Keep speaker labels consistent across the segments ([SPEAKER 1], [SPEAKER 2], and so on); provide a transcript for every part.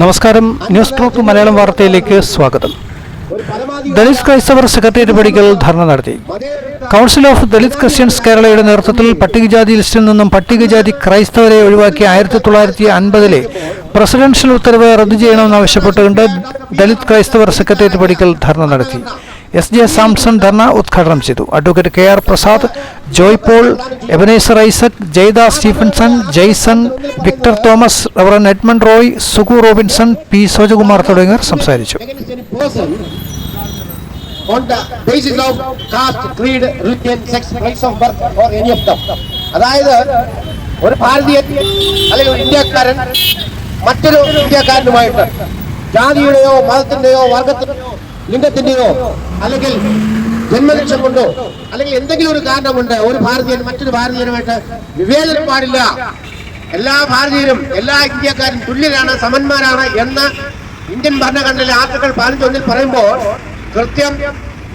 [SPEAKER 1] നമസ്കാരം. News truth Malayalam വാർത്തയിലേക്ക് സ്വാഗതം. ദളിത് ക്രൈസ്തവർ സെക്രട്ടേറിയറ്റ് പടിക്കൽ ധർണ നടത്തി. കൗൺസിൽ ഓഫ് ദളിത് ക്രിസ്ത്യൻസ് കേരളയുടെ നേതൃത്വത്തിൽ പട്ടികജാതി ലിസ്റ്റിൽ നിന്നും പട്ടികജാതി ക്രൈസ്തവരെ ഒഴിവാക്കി ആയിരത്തി തൊള്ളായിരത്തി അൻപതിലെ പ്രസിഡൻഷ്യൽ ഉത്തരവ് റദ്ദു ചെയ്യണമെന്നാവശ്യപ്പെട്ടുകൊണ്ട് ദളിത് ക്രൈസ്തവർ സെക്രട്ടേറിയറ്റ് പടിക്കൽ ധർണ നടത്തി. എസ് ജെ സാംസൺ ധർണ ഉദ്ഘാടനം ചെയ്തു advocate K R Prasad Joy Paul Ebenezer Isaac ജയ്ദ Stephenson Jason Victor Thomas Reverend Edmund Roy Sugu Robinson P Sojakumar തുടങ്ങിയവർ സംസാരിച്ചു.
[SPEAKER 2] അതായത് ഒരു ഭാരതീയൻ അല്ലെങ്കിൽ ഇന്ത്യക്കാരൻ മറ്റൊരു ഇന്ത്യക്കാരനുമായിട്ട് ജാതിയുടെയോ മതത്തിന്റെയോ വർഗത്തിന്റെയോ ലിംഗത്തിന്റെയോ അല്ലെങ്കിൽ ജന്മലക്ഷം കൊണ്ടോ അല്ലെങ്കിൽ എന്തെങ്കിലും ഒരു കാരണം ഒരു ഭാരതീയൻ മറ്റൊരു ഭാരതീയനുമായിട്ട് വിവേചനം പാടില്ല. എല്ലാ ഭാരതീയരും എല്ലാ ഇന്ത്യക്കാരും തുല്യരാണ് സമന്മാരാണ് എന്ന് ഇന്ത്യൻ ഭരണഘടനയിലെ ആർട്ടിക്കിൾ പതിനഞ്ചൊന്നിൽ പറയുമ്പോൾ കൃത്യം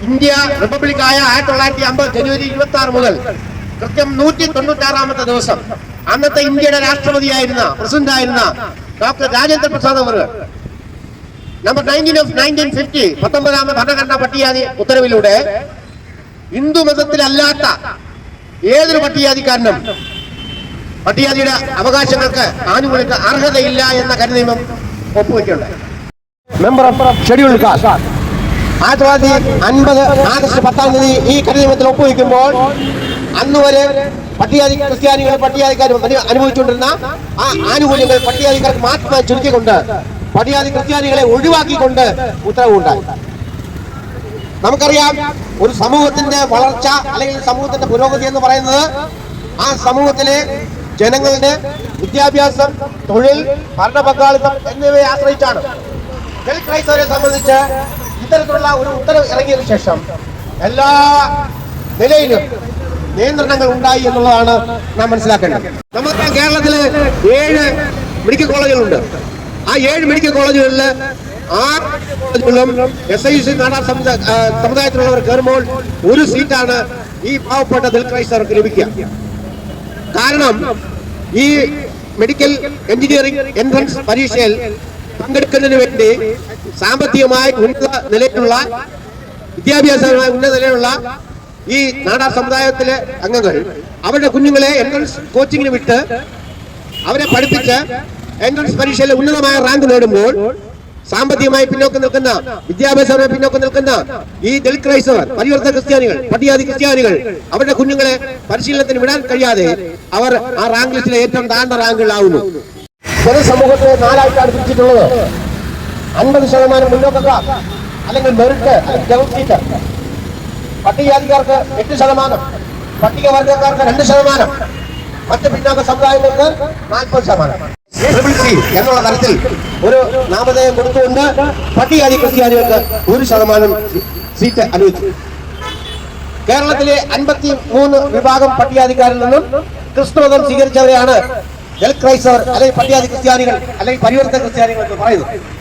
[SPEAKER 2] ഇന്ത്യ റിപ്പബ്ലിക് ആയ ആയിരത്തി തൊള്ളായിരത്തി അമ്പത് ജനുവരി ഇരുപത്തി ആറ് മുതൽ കൃത്യം നൂറ്റി തൊണ്ണൂറ്റി ആറാമത്തെ ദിവസം അന്നത്തെ ഇന്ത്യയുടെ രാഷ്ട്രപതിയായിരുന്ന പ്രസിഡന്റ് ആയിരുന്ന doctor Rajendra Prasad our number nineteen of nineteen fifty പത്തൊമ്പതാമത് ഭരണഘടനാ പട്ടികാതി ഉത്തരവിലൂടെ ഹിന്ദു മതത്തിലല്ലാത്ത ഏതൊരു പട്ടികാതിക്കാരനും പട്ടികാതിയുടെ അവകാശങ്ങൾക്ക് ആനുകൂല്യക്ക് അർഹതയില്ല എന്ന കരുനിയമം ഒപ്പുവെക്കുന്നുണ്ട്. മെമ്പർ ഷെഡ്യൂൾ കാസ്റ്റ് ആയിരത്തി തൊള്ളായിരത്തി അൻപത് ആഗസ്റ്റ് പത്താം തീയതി ഈ കരുനിയമത്തിൽ ഒപ്പുവെക്കുമ്പോൾ അന്ന് വരെ പട്ടികജാതി ക്രിസ്ത്യാനികൾ പട്ടികാതിക്കാരും അനുഭവിച്ചുകൊണ്ടിരുന്ന ആ ആനുകൂല്യങ്ങൾ പട്ടികാതിക്കാർക്ക് മാത്രമായി ചുരുക്കിക്കൊണ്ട് പട്ടികജാതി ക്രിസ്ത്യാനികളെ ഒഴിവാക്കിക്കൊണ്ട് ഉത്തരവുണ്ടായി. നമുക്കറിയാം ഒരു സമൂഹത്തിന്റെ വളർച്ച അല്ലെങ്കിൽ സമൂഹത്തിന്റെ പുരോഗതി എന്ന് പറയുന്നത് ആ സമൂഹത്തിലെ ജനങ്ങളുടെ വിദ്യാഭ്യാസം തൊഴിൽ ഭരണ പങ്കാളിത്തം എന്നിവയെ ആശ്രയിച്ചാണ്. ക്രൈസ്തവരെ സംബന്ധിച്ച് ഇത്തരത്തിലുള്ള ഒരു ഉത്തരവ് ഇറങ്ങിയതിനു ശേഷം എല്ലാ നിലയിലും നിയന്ത്രണങ്ങൾ ഉണ്ടായി എന്നുള്ളതാണ് നാം മനസ്സിലാക്കേണ്ടത്. നമുക്ക് കേരളത്തിൽ ഏഴ് മെഡിക്കൽ കോളേജുകളുണ്ട്. ആ ഏഴ് മെഡിക്കൽ കോളേജുകളിൽ ആ കോളേജുകളിലും എസ് ഐ സി നാടാർ സമുദായത്തിലുള്ളവർ കയറുമ്പോൾ ഒരു സീറ്റാണ് ഈ പാവപ്പെട്ട ക്രൈസ്തവർക്ക് ലഭിക്കുക. കാരണം ഈ മെഡിക്കൽ എഞ്ചിനീയറിംഗ് എൻട്രൻസ് പരീക്ഷയിൽ പങ്കെടുക്കുന്നതിന് വേണ്ടി സാമ്പത്തികമായി ഉന്നത നിലയിലുള്ള വിദ്യാഭ്യാസപരമായി ഉന്നത നിലയിലുള്ള ഈ നാടാർ സമുദായത്തിലെ അംഗങ്ങൾ അവരുടെ കുഞ്ഞുങ്ങളെ എൻട്രൻസ് കോച്ചിങ്ങിന് വിട്ട് അവരെ പഠിപ്പിച്ച് എൻട്രൻസ് പരീക്ഷയിൽ ഉന്നതമായ റാങ്ക് നേടുമ്പോൾ സാമ്പത്തികമായി പിന്നോക്കം നിൽക്കുന്ന വിദ്യാഭ്യാസപരമായി പിന്നോക്കം നിൽക്കുന്ന ഈ ദളിത് ക്രൈസ്തവർ പരിവർത്തന ക്രിസ്ത്യാനികൾ പട്ടികാതി ക്രിസ്ത്യാനികൾ അവരുടെ കുഞ്ഞുങ്ങളെ പരിശീലനത്തിന് വിടാൻ കഴിയാതെ അവർ ആ റാങ്ക് ലിസ്റ്റിലെ ഏറ്റവും താഴ്ന്ന റാങ്കുകളാവുന്നു പൊതുസമൂഹത്തെ നാലായിട്ടാണ് പിടിച്ചിട്ടുള്ളത്. അൻപത് ശതമാനം മുന്നോക്കക്കാർ അല്ലെങ്കിൽ മെറിറ്റ് അല്ലെങ്കിൽ പട്ടികജാതിക്കാർക്ക് എട്ട് ശതമാനം പട്ടികവർഗക്കാർക്ക് രണ്ട് ശതമാനം മറ്റ് പിന്നാക്ക സമുദായങ്ങൾക്ക് നാൽപ്പത് ശതമാനം. എന്നുള്ള തരത്തിൽ ഒരു നാമധേയം കൊടുത്തുകൊണ്ട് പട്ടികാരി ക്രിസ്ത്യാനികൾക്ക് ഒരു ശതമാനം സീറ്റ് അനുവദിച്ചു. കേരളത്തിലെ അൻപത്തി മൂന്ന് വിഭാഗം പട്ടികാധികാരിൽ നിന്നും ക്രിസ്തുമതം സ്വീകരിച്ചവരെയാണ് എൽ ക്രൈസ്തവർ അല്ലെങ്കിൽ പട്ടികാതി ക്രിസ്ത്യാനികൾ അല്ലെങ്കിൽ പരിവർത്തന ക്രിസ്ത്യാനികൾ എന്ന് പറയുന്നത്.